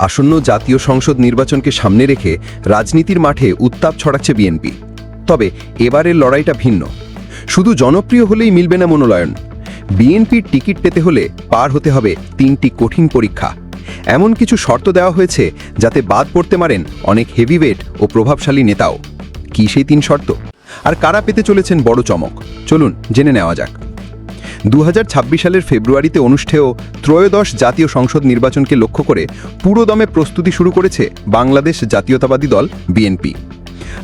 আসন্ন জাতীয় সংসদ নির্বাচনকে সামনে রেখে রাজনীতির মাঠে উত্তাপ ছড়াচ্ছে বিএনপি। তবে এবারের লড়াইটা ভিন্ন। শুধু জনপ্রিয় হলেই মিলবে না মনোনয়ন। বিএনপির টিকিট পেতে হলে পার হতে হবে তিনটি কঠিন পরীক্ষা। এমন কিছু শর্ত দেওয়া হয়েছে যাতে বাদ পড়তে পারেন অনেক হেভিওয়েট ও প্রভাবশালী নেতাও। কি সেই তিন শর্ত? আর কারা পেতে চলেছেন বড় চমক? চলুন জেনে নেওয়া যাক। দু হাজার ছাব্বিশ সালের ফেব্রুয়ারিতে অনুষ্ঠেয় ত্রয়োদশ জাতীয় সংসদ নির্বাচনকে লক্ষ্য করে পুরোদমে প্রস্তুতি শুরু করেছে বাংলাদেশ জাতীয়তাবাদী দল, বিএনপি।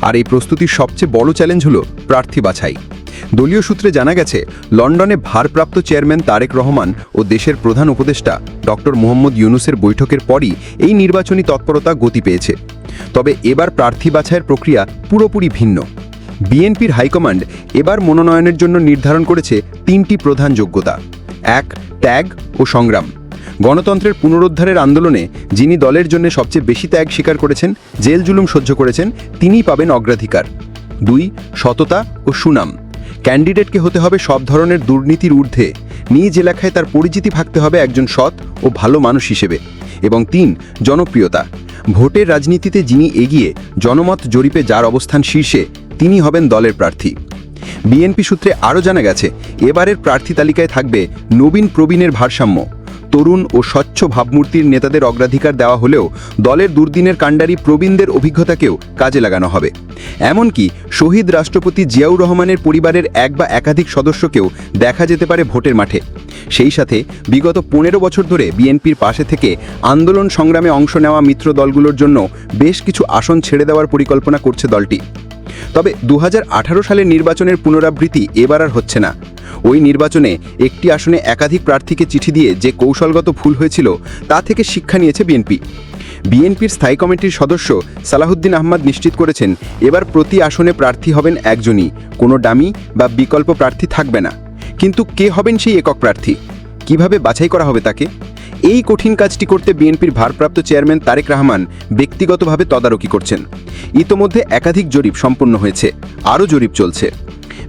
আর এই প্রস্তুতির সবচেয়ে বড় চ্যালেঞ্জ হল প্রার্থী বাছাই। দলীয় সূত্রে জানা গেছে, লন্ডনে ভারপ্রাপ্ত চেয়ারম্যান তারেক রহমান ও দেশের প্রধান উপদেষ্টা ডক্টর মোহাম্মদ ইউনুসের বৈঠকের পরই এই নির্বাচনী তৎপরতা গতি পেয়েছে। তবে এবার প্রার্থী বাছাইয়ের প্রক্রিয়া পুরোপুরি ভিন্ন। বিএনপির হাইকমান্ড এবার মনোনয়নের জন্য নির্ধারণ করেছে তিনটি প্রধান যোগ্যতা। এক, ত্যাগ ও সংগ্রাম। গণতন্ত্রের পুনরুদ্ধারের আন্দোলনে যিনি দলের জন্য সবচেয়ে বেশি ত্যাগ স্বীকার করেছেন, জেল জুলুম সহ্য করেছেন, তিনিই পাবেন অগ্রাধিকার। দুই, সততা ও সুনাম। ক্যান্ডিডেটকে হতে হবে সব ধরনের দুর্নীতির ঊর্ধ্বে। নিজ এলাকায় তার পরিচিতি থাকতে হবে একজন সৎ ও ভালো মানুষ হিসেবে। এবং তিন, জনপ্রিয়তা। ভোটের রাজনীতিতে যিনি এগিয়ে, জনমত জরিপে যার অবস্থান শীর্ষে তিনি হবেন দলের প্রার্থী। বিএনপি সূত্রে আরও জানা গেছে, এবারের প্রার্থী তালিকায় থাকবে নবীন প্রবীণের ভারসাম্য। তরুণ ও স্বচ্ছ ভাবমূর্তির নেতাদের অগ্রাধিকার দেওয়া হলেও দলের দুর্দিনের কাণ্ডারি প্রবীণদের অভিজ্ঞতাকেও কাজে লাগানো হবে। এমনকি শহীদ রাষ্ট্রপতি জিয়াউর রহমানের পরিবারের এক বা একাধিক সদস্যকেও দেখা যেতে পারে ভোটের মাঠে। সেই সাথে বিগত পনেরো বছর ধরে বিএনপির পাশে থেকে আন্দোলন সংগ্রামে অংশ নেওয়া মিত্র দলগুলোর জন্য বেশ কিছু আসন ছেড়ে দেওয়ার পরিকল্পনা করছে দলটি। তবে দু হাজার আঠারো সালের নির্বাচনের পুনরাবৃত্তি এবার আর হচ্ছে না। ওই নির্বাচনে একটি আসনে একাধিক প্রার্থীকে চিঠি দিয়ে যে কৌশলগত ভুল হয়েছিল, তা থেকে শিক্ষা নিয়েছে বিএনপি। বিএনপির স্থায়ী কমিটির সদস্য সালাহুদ্দিন আহমদ নিশ্চিত করেছেন, এবার প্রতি আসনে প্রার্থী হবেন একজনই, কোনো ডামি বা বিকল্প প্রার্থী থাকবে না। কিন্তু কে হবেন সেই একক প্রার্থী? কীভাবে বাছাই করা হবে তাকে? এই কঠিন কাজটি করতে বিএনপির ভারপ্রাপ্ত চেয়ারম্যান তারেক রহমান ব্যক্তিগতভাবে তদারকি করছেন। ইতোমধ্যে একাধিক জরিপ সম্পন্ন হয়েছে, আরও জরিপ চলছে।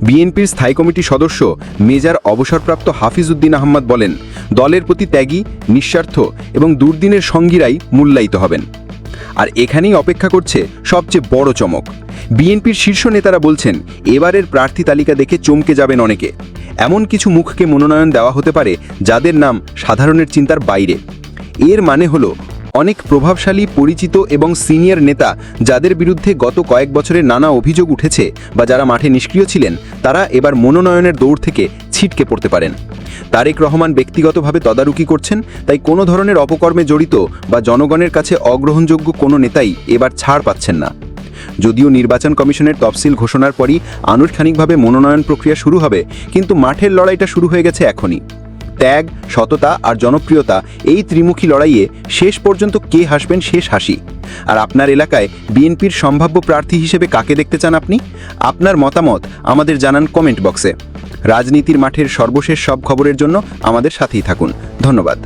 বিএনপির স্থায়ী কমিটির সদস্য মেজর অবসরপ্রাপ্ত হাফিজউদ্দিন আহমদ বলেন, দলের প্রতি ত্যাগী, নিঃস্বার্থ এবং দুর্দিনের সঙ্গীরাই মূল্যায়িত হবেন। আর এখানেই অপেক্ষা করছে সবচেয়ে বড় চমক। বিএনপির শীর্ষ নেতারা বলছেন, এবারের প্রার্থী তালিকা দেখে চমকে যাবেন অনেকে। এমন কিছু মুখকে মনোনয়ন দেওয়া হতে পারে যাদের নাম সাধারণের চিন্তার বাইরে। এর মানে হলো, অনেক প্রভাবশালী, পরিচিত এবং সিনিয়র নেতা যাদের বিরুদ্ধে গত কয়েক বছরে নানা অভিযোগ উঠেছে বা যারা মাঠে নিষ্ক্রিয় ছিলেন, তারা এবার মনোনয়নের দৌড় থেকে ছিটকে পড়তে পারেন। তারেক রহমান ব্যক্তিগতভাবে তদারকি করছেন, তাই কোনো ধরনের অপকর্মে জড়িত বা জনগণের কাছে অগ্রহণযোগ্য কোনো নেতাই এবার ছাড় পাচ্ছেন না। যদিও নির্বাচন কমিশনের তফসিল ঘোষণার পরই আনুষ্ঠানিকভাবে মনোনয়ন প্রক্রিয়া শুরু হবে, কিন্তু মাঠের লড়াইটা শুরু হয়ে গেছে এখনই। ত্যাগ, সততা আর জনপ্রিয়তা এই ত্রিমুখী লড়াইয়ে শেষ পর্যন্ত কে হাসবেন শেষ হাসি। আর আপনার এলাকায় বিএনপির সম্ভাব্য প্রার্থী হিসেবে কাকে দেখতে চান আপনি? আপনার মতামত আমাদের জানান কমেন্ট বক্সে। রাজনীতির মাঠের সর্বশেষ সব খবরের জন্য আমাদের সাথেই থাকুন। ধন্যবাদ।